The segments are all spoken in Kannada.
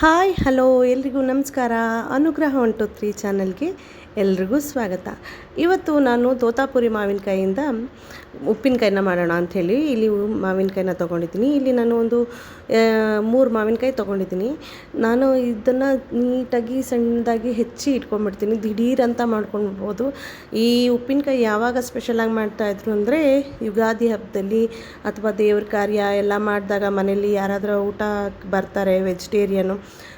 ಹಾಯ್ ಹಲೋ ಎಲ್ರಿಗೂ ನಮಸ್ಕಾರ ಅನುಗ್ರಹ ಒನ್ ಟು ತ್ರೀ ಚಾನಲ್ಗೆ ಎಲ್ರಿಗೂ ಸ್ವಾಗತ. ಇವತ್ತು ನಾನು ತೋತಾಪುರಿ ಮಾವಿನಕಾಯಿಯಿಂದ ಉಪ್ಪಿನಕಾಯಿನ ಮಾಡೋಣ ಅಂಥೇಳಿ ಇಲ್ಲಿ ಮಾವಿನಕಾಯಿನ ತೊಗೊಂಡಿದ್ದೀನಿ. ಇಲ್ಲಿ ನಾನು ಒಂದು ಮೂರು ಮಾವಿನಕಾಯಿ ತೊಗೊಂಡಿದ್ದೀನಿ. ನಾನು ಇದನ್ನು ನೀಟಾಗಿ ಸಣ್ಣದಾಗಿ ಹೆಚ್ಚಿ ಇಟ್ಕೊಂಡ್ಬಿಡ್ತೀನಿ ದಿಢೀರ್ ಅಂತ ಮಾಡ್ಕೊಳ್ಬೋದು ಈ ಉಪ್ಪಿನಕಾಯಿ ಯಾವಾಗ ಸ್ಪೆಷಲಾಗಿ ಮಾಡ್ತಾಯಿದ್ರು ಅಂದರೆ ಯುಗಾದಿ ಹಬ್ಬದಲ್ಲಿ ಅಥವಾ ದೇವ್ರ ಕಾರ್ಯ ಎಲ್ಲ ಮಾಡಿದಾಗ ಮನೇಲಿ ಯಾರಾದರೂ ಊಟ ಬರ್ತಾರೆ ವೆಜಿಟೇರಿಯನು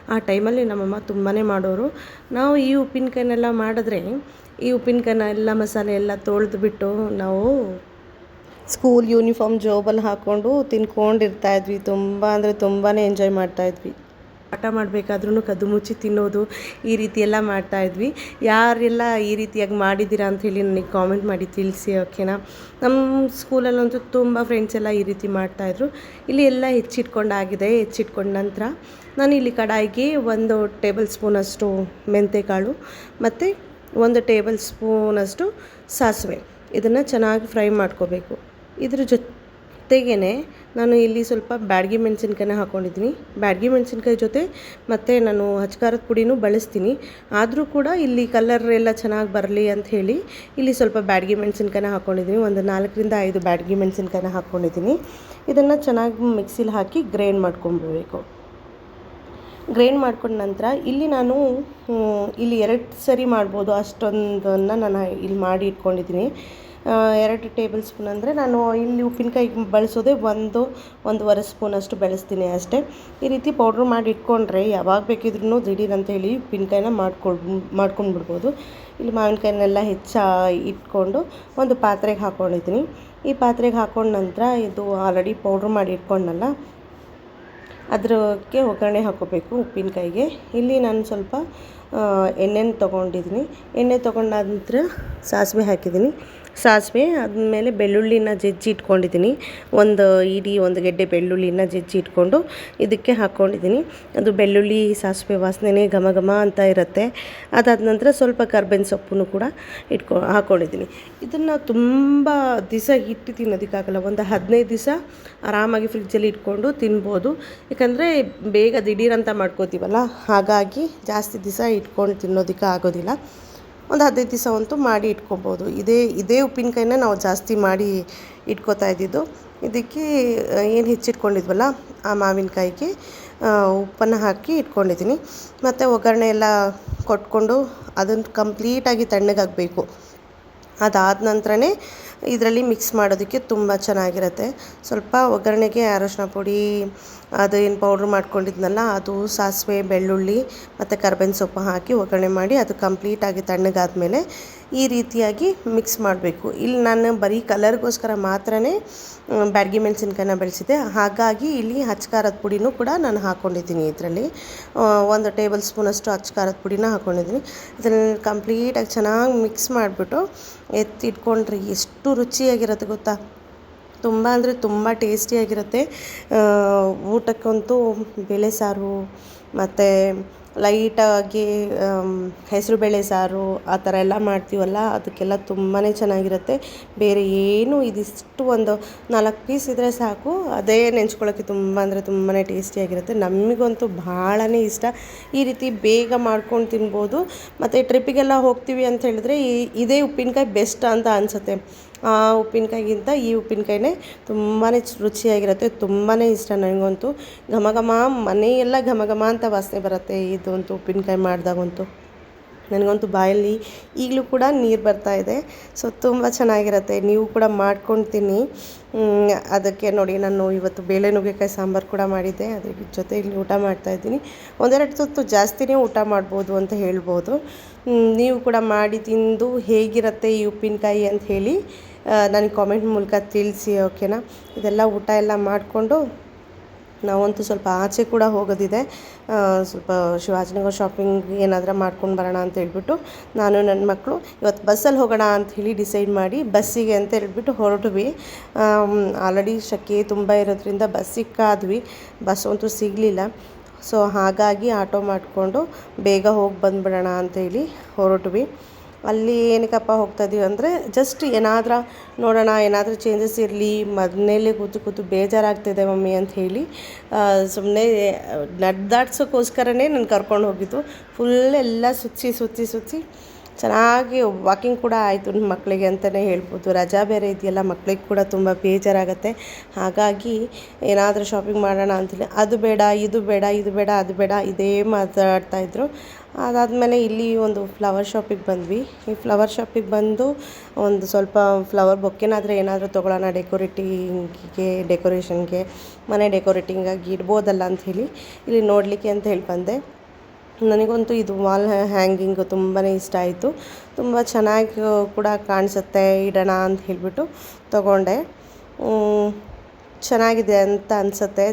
ಆ ಟೈಮಲ್ಲಿ ನಮ್ಮಮ್ಮ ತುಂಬಾ ಮಾಡೋರು. ನಾವು ಈ ಉಪ್ಪಿನಕಾಯಿನೆಲ್ಲ ಮಾಡಿದ್ರೆ, ಈ ಉಪ್ಪಿನಕಾಯಿನ ಎಲ್ಲ ಮಸಾಲೆ ಎಲ್ಲ ತೊಳೆದ್ಬಿಟ್ಟು ನಾವು ಸ್ಕೂಲ್ ಯೂನಿಫಾರ್ಮ್ ಜೋಬಲ್ಲಿ ಹಾಕ್ಕೊಂಡು ತಿನ್ಕೊಂಡಿರ್ತಾಯಿದ್ವಿ ತುಂಬ ಅಂದರೆ ತುಂಬಾ ಎಂಜಾಯ್ ಮಾಡ್ತಾಯಿದ್ವಿ ಪಾಠ ಮಾಡಬೇಕಾದ್ರೂ ಕದ್ದು ಮುಚ್ಚಿ ತಿನ್ನೋದು ಈ ರೀತಿ ಎಲ್ಲ ಮಾಡ್ತಾಯಿದ್ವಿ ಯಾರೆಲ್ಲ ಈ ರೀತಿಯಾಗಿ ಮಾಡಿದ್ದೀರಾ ಹೇಳಿ ನನಗೆ ಕಾಮೆಂಟ್ ಮಾಡಿ ತಿಳಿಸಿ ಓಕೆನಾ ನಮ್ಮ ಸ್ಕೂಲಲ್ಲಂತೂ ತುಂಬ ಫ್ರೆಂಡ್ಸ್ ಎಲ್ಲ ಈ ರೀತಿ ಮಾಡ್ತಾಯಿದ್ರು ಇಲ್ಲಿ ಎಲ್ಲ ಹೆಚ್ಚಿಟ್ಕೊಂಡಾಗಿದೆ. ಹೆಚ್ಚಿಟ್ಕೊಂಡ ನಂತರ ನಾನು ಇಲ್ಲಿ ಕಡಾಯಿಗೆ ಒಂದು ಟೇಬಲ್ ಸ್ಪೂನಷ್ಟು ಮೆಂತೆಕಾಳು, ಮತ್ತು ಒಂದು ಟೇಬಲ್ ಸ್ಪೂನಷ್ಟು ಸಾಸಿವೆ. ಇದನ್ನು ಚೆನ್ನಾಗಿ ಫ್ರೈ ಮಾಡ್ಕೋಬೇಕು. ಇದ್ರ ಜೊತೆಗೇ ನಾನು ಇಲ್ಲಿ ಸ್ವಲ್ಪ ಬ್ಯಾಡಗಿ ಮೆಣಸಿನ್ಕಾಯಿನ ಹಾಕ್ಕೊಂಡಿದ್ದೀನಿ ಬ್ಯಾಡಗಿ ಮೆಣಸಿನ್ಕಾಯಿ ಜೊತೆ ಮತ್ತು ನಾನು ಹಚ್ಕಾರದ ಪುಡಿನೂ ಬಳಸ್ತೀನಿ. ಆದರೂ ಕೂಡ ಇಲ್ಲಿ ಕಲರ್ ಎಲ್ಲ ಚೆನ್ನಾಗಿ ಬರಲಿ ಅಂತ ಹೇಳಿ ಇಲ್ಲಿ ಸ್ವಲ್ಪ ಬ್ಯಾಡಗಿ ಮೆಣಸಿನ್ಕಾಯಿನ ಹಾಕ್ಕೊಂಡಿದ್ದೀನಿ ಒಂದು ನಾಲ್ಕರಿಂದ ಐದು ಬ್ಯಾಡಗಿ ಮೆಣಸಿನ್ಕಾಯಿನ ಹಾಕ್ಕೊಂಡಿದ್ದೀನಿ ಇದನ್ನು ಚೆನ್ನಾಗಿ ಮಿಕ್ಸಿಲಿ ಹಾಕಿ ಗ್ರೈಂಡ್ ಮಾಡ್ಕೊಬೇಕು. ಗ್ರೈಂಡ್ ಮಾಡ್ಕೊಂಡ ನಂತರ ಇಲ್ಲಿ ನಾನು ಇಲ್ಲಿ ಎರಡು ಸರಿ ಮಾಡ್ಬೋದು ಅಷ್ಟೊಂದನ್ನು ನಾನು ಇಲ್ಲಿ ಮಾಡಿ ಇಟ್ಕೊಂಡಿದ್ದೀನಿ. ಎರಡು ಟೇಬಲ್ ಸ್ಪೂನ್ ಅಂದರೆ ನಾನು ಇಲ್ಲಿ ಉಪ್ಪಿನಕಾಯಿ ಬಳಸೋದೇ ಒಂದು, ಒಂದೂವರೆ ಸ್ಪೂನಷ್ಟು ಬೆಳೆಸ್ತೀನಿ ಅಷ್ಟೇ. ಈ ರೀತಿ ಪೌಡ್ರ್ ಮಾಡಿ ಇಟ್ಕೊಂಡ್ರೆ ಯಾವಾಗ ಬೇಕಿದ್ರೂ ದಿಢೀರ್ ಅಂತೇಳಿ ಉಪ್ಪಿನಕಾಯಿನ ಮಾಡ್ಕೊಂಡು ಮಾಡ್ಕೊಂಡ್ಬಿಡ್ಬೋದು. ಇಲ್ಲಿ ಮಾವಿನಕಾಯಿನೆಲ್ಲ ಹೆಚ್ಚ ಇಟ್ಕೊಂಡು ಒಂದು ಪಾತ್ರೆಗೆ ಹಾಕ್ಕೊಂಡಿದ್ದೀನಿ ಈ ಪಾತ್ರೆಗೆ ಹಾಕೊಂಡ ನಂತರ ಇದು ಆಲ್ರೆಡಿ ಪೌಡ್ರ್ ಮಾಡಿ ಇಟ್ಕೊಂಡಲ್ಲ ಅದಕ್ಕೆ ಒಗ್ಗರಣೆ ಹಾಕ್ಕೋಬೇಕು ಉಪ್ಪಿನಕಾಯಿಗೆ. ಇಲ್ಲಿ ನಾನು ಸ್ವಲ್ಪ ಎಣ್ಣೆನ ತೊಗೊಂಡಿದ್ದೀನಿ. ಎಣ್ಣೆ ತೊಗೊಂಡಾದ ನಂತರ ಸಾಸಿವೆ ಹಾಕಿದ್ದೀನಿ. ಸಾಸಿವೆ ಆದಮೇಲೆ ಬೆಳ್ಳುಳ್ಳಿನ ಜಜ್ಜಿ ಇಟ್ಕೊಂಡಿದ್ದೀನಿ. ಒಂದು ಇಡೀ ಒಂದು ಗೆಡ್ಡೆ ಬೆಳ್ಳುಳ್ಳಿನ ಜಜ್ಜಿ ಇಟ್ಕೊಂಡು ಇದಕ್ಕೆ ಹಾಕ್ಕೊಂಡಿದ್ದೀನಿ. ಅದು ಬೆಳ್ಳುಳ್ಳಿ, ಸಾಸಿವೆ ವಾಸನೆ ಘಮ ಘಮ ಅಂತ ಇರುತ್ತೆ. ಅದಾದ ನಂತರ ಸ್ವಲ್ಪ ಕರ್ಬೇವಿನ ಸೊಪ್ಪನ್ನು ಕೂಡ ಇಟ್ಕೊ, ಹಾಕ್ಕೊಂಡಿದ್ದೀನಿ. ಇದನ್ನು ತುಂಬ ದಿವಸ ಇಟ್ಟು ತಿನ್ನೋದಕ್ಕಾಗಲ್ಲ. ಒಂದು ಹದಿನೈದು ದಿವಸ ಆರಾಮಾಗಿ ಫ್ರಿಜ್ಜಲ್ಲಿ ಇಟ್ಕೊಂಡು ತಿನ್ಬೋದು. ಯಾಕಂದರೆ ಬೇಗ ದಿಢೀರಂತ ಮಾಡ್ಕೋತೀವಲ್ಲ? ಹಾಗಾಗಿ ಜಾಸ್ತಿ ದಿವಸ ಇಟ್ಕೊಂಡು ತಿನ್ನೋದಕ್ಕೆ ಆಗೋದಿಲ್ಲ. ಒಂದು ಹದಿನೈದು ದಿವಸ ಅಂತೂ ಮಾಡಿ ಇಟ್ಕೊಬೋದು. ಇದೇ ಇದೇ ಉಪ್ಪಿನಕಾಯಿನ ನಾವು ಜಾಸ್ತಿ ಮಾಡಿ ಇಟ್ಕೋತಾ ಇದ್ದಿದ್ದು. ಇದಕ್ಕೆ ಏನು ಹೆಚ್ಚಿಟ್ಕೊಂಡಿದ್ವಲ್ಲ, ಆ ಮಾವಿನಕಾಯಿಗೆ ಉಪ್ಪನ್ನು ಹಾಕಿ ಇಟ್ಕೊಂಡಿದ್ದೀನಿ. ಮತ್ತು ಒಗ್ಗರಣೆ ಎಲ್ಲ ಕೊಟ್ಕೊಂಡು ಅದನ್ನು ಕಂಪ್ಲೀಟಾಗಿ ತಣ್ಣಗಾಗಬೇಕು ಅದಾದ ನಂತರನೇ ಇದರಲ್ಲಿ ಮಿಕ್ಸ್ ಮಾಡೋದಕ್ಕೆ ತುಂಬ ಚೆನ್ನಾಗಿರುತ್ತೆ. ಸ್ವಲ್ಪ ಒಗ್ಗರಣೆಗೆ ಅರಶಿನ ಪುಡಿ, ಅದು ಏನು ಪೌಡ್ರ್ ಮಾಡ್ಕೊಂಡಿದ್ನಲ್ಲ, ಅದು ಸಾಸಿವೆ, ಬೆಳ್ಳುಳ್ಳಿ ಮತ್ತು ಕರ್ಬೇವಿನ ಸೊಪ್ಪು ಹಾಕಿ ಒಗ್ಗರಣೆ ಮಾಡಿ ಅದು ಕಂಪ್ಲೀಟಾಗಿ ತಣ್ಣಗಾದ್ಮೇಲೆ ಈ ರೀತಿಯಾಗಿ ಮಿಕ್ಸ್ ಮಾಡಬೇಕು. ಇಲ್ಲಿ ನಾನು ಬರೀ ಕಲರ್ಗೋಸ್ಕರ ಮಾತ್ರನೇ ಬ್ಯಾಡಗಿ ಮೆಣಸಿನ್ಕಾಯಿನ ಬೆಳೆಸಿದೆ ಹಾಗಾಗಿ ಇಲ್ಲಿ ಹಚ್ಕಾರದ ಪುಡಿನೂ ಕೂಡ ನಾನು ಹಾಕ್ಕೊಂಡಿದ್ದೀನಿ ಇದರಲ್ಲಿ. ಒಂದು ಟೇಬಲ್ ಸ್ಪೂನಷ್ಟು ಹಚ್ಕಾರದ ಪುಡಿನ ಹಾಕ್ಕೊಂಡಿದ್ದೀನಿ ಇದನ್ನು ಕಂಪ್ಲೀಟಾಗಿ ಚೆನ್ನಾಗಿ ಮಿಕ್ಸ್ ಮಾಡಿಬಿಟ್ಟು ಎತ್ತಿಟ್ಕೊಂಡ್ರೆ ಎಷ್ಟು ರುಚಿಯಾಗಿರುತ್ತೆ ಗೊತ್ತಾ? ತುಂಬ ಅಂದರೆ ತುಂಬ ಟೇಸ್ಟಿಯಾಗಿರುತ್ತೆ. ಊಟಕ್ಕಂತೂ ಬೇಳೆ ಸಾರು, ಮತ್ತು ಲೈಟಾಗಿ ಹೆಸರುಬೇಳೆ ಸಾರು ಆ ಥರ ಎಲ್ಲ ಮಾಡ್ತೀವಲ್ಲ, ಅದಕ್ಕೆಲ್ಲ ತುಂಬಾ ಚೆನ್ನಾಗಿರುತ್ತೆ. ಬೇರೆ ಏನು ಇದಿಷ್ಟು ಒಂದು ನಾಲ್ಕು ಪೀಸ್ ಇದ್ದರೆ ಸಾಕು. ಅದೇ ನೆಂಚ್ಕೊಳ್ಳೋಕ್ಕೆ ತುಂಬ ಅಂದರೆ ತುಂಬಾ ಟೇಸ್ಟಿಯಾಗಿರುತ್ತೆ. ನಮಗಂತೂ ಭಾಳನೇ ಇಷ್ಟ. ಈ ರೀತಿ ಬೇಗ ಮಾಡ್ಕೊಂಡು ತಿನ್ಬೋದು. ಮತ್ತು ಟ್ರಿಪ್ಪಿಗೆಲ್ಲ ಹೋಗ್ತೀವಿ ಅಂತ ಹೇಳಿದ್ರೆ ಇದೇ ಉಪ್ಪಿನಕಾಯಿ ಬೆಸ್ಟ್ ಅಂತ ಅನಿಸುತ್ತೆ. ಆ ಉಪ್ಪಿನಕಾಯಿಗಿಂತ ಈ ಉಪ್ಪಿನಕಾಯಿನೇ ತುಂಬಾ ರುಚಿಯಾಗಿರುತ್ತೆ ತುಂಬಾ ಇಷ್ಟ ನನಗಂತೂ ಘಮ ಘಮ ಮನೆಯೆಲ್ಲ ಘಮ ಘಮ ಅಂತ ವಾಸನೆ ಬರುತ್ತೆ ಇದಂತೂ ಉಪ್ಪಿನಕಾಯಿ ಮಾಡಿದಾಗಂತೂ. ನನಗಂತೂ ಬಾಯಲ್ಲಿ ಈಗಲೂ ಕೂಡ ನೀರು ಬರ್ತಾ ಇದೆ, ಸೊ ತುಂಬ ಚೆನ್ನಾಗಿರುತ್ತೆ. ನೀವು ಕೂಡ ಮಾಡ್ಕೊಂಡು ತಿನ್ನಿ ಅದಕ್ಕೆ ನೋಡಿ ನಾನು ಇವತ್ತು ಬೇಳೆ ನುಗ್ಗೆಕಾಯಿ ಸಾಂಬಾರು ಕೂಡ ಮಾಡಿದ್ದೆ, ಅದ್ರ ಜೊತೆ ಇಲ್ಲಿ ಊಟ ಮಾಡ್ತಾಯಿದ್ದೀನಿ ಒಂದೆರಡು ತುತ್ತು ಜಾಸ್ತಿನೇ ಊಟ ಮಾಡ್ಬೋದು ಅಂತ ಹೇಳ್ಬೋದು. ನೀವು ಕೂಡ ಮಾಡಿ ತಿಂದು ಹೇಗಿರುತ್ತೆ ಈ ಉಪ್ಪಿನಕಾಯಿ ಅಂತ ಹೇಳಿ ನನಗೆ ಕಾಮೆಂಟ್ ಮೂಲಕ ತಿಳಿಸಿ ಓಕೆನಾ ಇದೆಲ್ಲ ಊಟ ಎಲ್ಲ ಮಾಡಿಕೊಂಡು ನಾವಂತೂ ಸ್ವಲ್ಪ ಆಚೆ ಕೂಡ ಹೋಗೋದಿದೆ. ಸ್ವಲ್ಪ ಶಿವಾಜಿನಗರ ಶಾಪಿಂಗ್ ಏನಾದರೂ ಮಾಡ್ಕೊಂಡು ಬರೋಣ ಅಂತ ಹೇಳ್ಬಿಟ್ಟು ನಾನು ನನ್ನ ಮಕ್ಕಳು ಇವತ್ತು ಬಸ್ಸಲ್ಲಿ ಹೋಗೋಣ ಅಂತ ಹೇಳಿ ಡಿಸೈಡ್ ಮಾಡಿ ಬಸ್ಸಿಗೆ ಅಂತ ಹೇಳ್ಬಿಟ್ಟು ಹೊರಟ್ವಿ. ಆಲ್ರೆಡಿ ಶಕೆ ತುಂಬ ಇರೋದ್ರಿಂದ ಬಸ್ಸಿಗೆ ಕಾದ್ವಿ ಬಸ್ ಅಂತೂ ಸಿಗಲಿಲ್ಲ. ಸೊ ಹಾಗಾಗಿ ಆಟೋ ಮಾಡಿಕೊಂಡು ಬೇಗ ಹೋಗಿ ಬಂದುಬಿಡೋಣ ಅಂತೇಳಿ ಹೊರಟ್ವಿ. ಅಲ್ಲಿ ಏನಕ್ಕಪ್ಪ ಹೋಗ್ತಾ ಇದೀವಿ ಅಂದರೆ ಜಸ್ಟ್ ಏನಾದ್ರೂ ನೋಡೋಣ, ಏನಾದರೂ ಚೇಂಜಸ್ ಇರಲಿ, ಮನೆಯಲ್ಲೇ ಕೂತು ಕೂತು ಬೇಜಾರಾಗ್ತಿದೆ ಮಮ್ಮಿ ಅಂತ ಹೇಳಿ ಸುಮ್ಮನೆ ನಡೆದಾಡ್ಸೋಕ್ಕೋಸ್ಕರನೇ ನಾನು ಕರ್ಕೊಂಡು ಹೋಗಿದ್ದು. ಫುಲ್ ಎಲ್ಲ ಸುತ್ತಿ ಸುತ್ತಿ ಸುತ್ತಿ ಚೆನ್ನಾಗಿ ವಾಕಿಂಗ್ ಕೂಡ ಆಯಿತು ನಿಮ್ಮ ಮಕ್ಕಳಿಗೆ ಅಂತಲೇ ಹೇಳ್ಬೋದು. ರಜಾ ಬೇರೆ ಇದೆಯಲ್ಲ, ಮಕ್ಳಿಗೆ ಕೂಡ ತುಂಬ ಬೇಜಾರಾಗುತ್ತೆ. ಹಾಗಾಗಿ ಏನಾದರೂ ಶಾಪಿಂಗ್ ಮಾಡೋಣ ಅಂತಲೇ ಅದು ಬೇಡ, ಇದು ಬೇಡ ಇದು ಬೇಡ, ಅದು ಬೇಡ, ಇದೇ ಮಾತಾಡ್ತಾಯಿದ್ರು ಅದಾದಮೇಲೆ ಇಲ್ಲಿ ಒಂದು ಫ್ಲವರ್ ಶಾಪಿಗೆ ಬಂದ್ವಿ. ಈ ಫ್ಲವರ್ ಶಾಪಿಗೆ ಬಂದು ಒಂದು ಸ್ವಲ್ಪ ಫ್ಲವರ್ ಬೊಕ್ಕೆನಾದರೆ ಏನಾದರೂ ತೊಗೊಳ್ಳೋಣ ಡೆಕೋರೇಟಿಂಗಿಗೆ ಡೆಕೋರೇಷನ್ಗೆ ಮನೆ ಡೆಕೋರೇಟಿಂಗಾಗಿ ಇಡ್ಬೋದಲ್ಲ ಅಂಥೇಳಿ. ಇಲ್ಲಿ ನೋಡಲಿಕ್ಕೆ ಅಂತ ಹೇಳಿ ಬಂದೆ. ನನಗಂತೂ ಇದು ವಾಲ್ ಹ್ಯಾಂಗಿಂಗು ತುಂಬಾ ಇಷ್ಟ ಆಯಿತು. ತುಂಬ ಚೆನ್ನಾಗಿ ಕೂಡ ಕಾಣಿಸುತ್ತೆ, ಇಡೋಣ ಅಂತ ಹೇಳಿಬಿಟ್ಟು ತಗೊಂಡೆ. ಚೆನ್ನಾಗಿದೆ ಅಂತ ಅನಿಸುತ್ತೆ.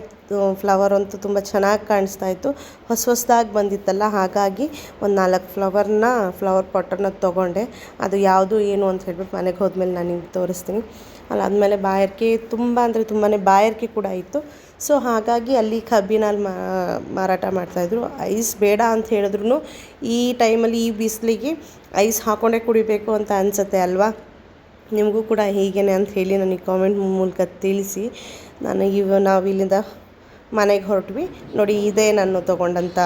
ಫ್ಲವರ್ ಅಂತೂ ತುಂಬ ಚೆನ್ನಾಗಿ ಕಾಣಿಸ್ತಾ ಇತ್ತು. ಹೊಸ ಹೊಸದಾಗಿ ಬಂದಿತ್ತಲ್ಲ, ಹಾಗಾಗಿ ಒಂದು ನಾಲ್ಕು ಫ್ಲವರ್ನ ಫ್ಲವರ್ ಪಾಟನ್ನು ತೊಗೊಂಡೆ. ಅದು ಯಾವುದು ಏನು ಅಂತ ಹೇಳ್ಬಿಟ್ಟು ಮನೆಗೆ ಹೋದ್ಮೇಲೆ ನಾನು ನಿಮ್ಗೆ ತೋರಿಸ್ತೀನಿ. ಅದಾದಮೇಲೆ ಬಾಯಾರಿಕೆ ತುಂಬ ಅಂದರೆ ತುಂಬಾ ಬಾಯಾರಿಕೆ ಕೂಡ ಇತ್ತು. ಸೊ ಹಾಗಾಗಿ ಅಲ್ಲಿ ಕಬ್ಬಿನಲ್ಲಿ ಮಾರಾಟ ಮಾಡ್ತಾಯಿದ್ರು ಐಸ್ ಬೇಡ ಅಂತ ಹೇಳಿದ್ರು ಈ ಟೈಮಲ್ಲಿ ಈ ಬಿಸಿಲಿಗೆ ಐಸ್ ಹಾಕೊಂಡೇ ಕುಡಿಬೇಕು ಅಂತ ಅನಿಸುತ್ತೆ ಅಲ್ವಾ? ನಿಮಗೂ ಕೂಡ ಹೀಗೇನೆ ಅಂತ ಹೇಳಿ ನನಗೆ ಕಾಮೆಂಟ್ ಮೂಲಕ ತಿಳಿಸಿ. ನಾನು ಇವ ನಾವು ಇಲ್ಲಿಂದ ಮನೆಗೆ ಹೊರಟ್ವಿ. ನೋಡಿ, ಇದೇ ನಾನು ತೊಗೊಂಡಂಥ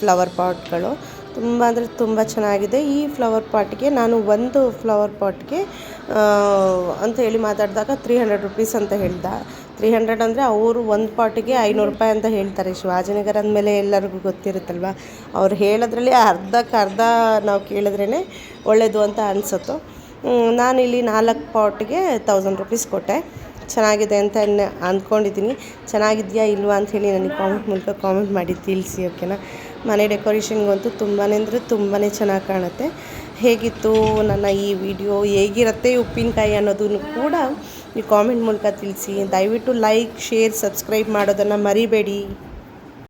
ಫ್ಲವರ್ ಪಾಟ್ಗಳು ತುಂಬ ಅಂದರೆ ತುಂಬ ಚೆನ್ನಾಗಿದೆ. ಈ ಫ್ಲವರ್ ಪಾಟ್ಗೆ ನಾನು ಒಂದು ಫ್ಲವರ್ ಪಾಟ್ಗೆ ಅಂತ ಹೇಳಿ ಮಾತಾಡಿದಾಗ ತ್ರೀ ಹಂಡ್ರೆಡ್ ರುಪೀಸ್ ಅಂತ ಹೇಳ್ದ. ತ್ರೀ ಹಂಡ್ರೆಡ್ ಅಂದರೆ ಅವರು ಒಂದು ಪಾಟಿಗೆ ಐನೂರು ರೂಪಾಯಿ ಅಂತ ಹೇಳ್ತಾರೆ. ಶಿವಾಜಿನಗರ ಅಂದಮೇಲೆ ಎಲ್ಲರಿಗೂ ಗೊತ್ತಿರುತ್ತಲ್ವ? ಅವ್ರು ಹೇಳೋದ್ರಲ್ಲಿ ಅರ್ಧಕ್ಕೆ ಅರ್ಧ ನಾವು ಕೇಳಿದ್ರೇ ಒಳ್ಳೆಯದು ಅಂತ ಅನಿಸುತ್ತೋ. ನಾನಿಲ್ಲಿ ನಾಲ್ಕು ಪಾಟ್ಗೆ ತೌಸಂಡ್ ರುಪೀಸ್ ಕೊಟ್ಟೆ. ಚೆನ್ನಾಗಿದೆ ಅಂತ ಅಂದ್ಕೊಂಡಿದ್ದೀನಿ. ಚೆನ್ನಾಗಿದೆಯಾ ಇಲ್ವಾ ಅಂಥೇಳಿ ನನಗೆ ಕಾಮೆಂಟ್ ಮೂಲಕ ಕಾಮೆಂಟ್ ಮಾಡಿ ತಿಳಿಸಿ ಓಕೆನಾ ಮನೆ ಡೆಕೋರೇಷನ್ಗಂತೂ ತುಂಬಾ ಅಂದರೆ ತುಂಬಾ ಚೆನ್ನಾಗಿ ಕಾಣುತ್ತೆ. ಹೇಗಿತ್ತು ನನ್ನ ಈ ವಿಡಿಯೋ, ಹೇಗಿರುತ್ತೆ ಉಪ್ಪಿನಕಾಯಿ ಅನ್ನೋದನ್ನು ಕೂಡ ನೀವು ಕಾಮೆಂಟ್ ಮೂಲಕ ತಿಳಿಸಿ. ದಯವಿಟ್ಟು ಲೈಕ್ ಶೇರ್ ಸಬ್ಸ್ಕ್ರೈಬ್ ಮಾಡೋದನ್ನು ಮರಿಬೇಡಿ.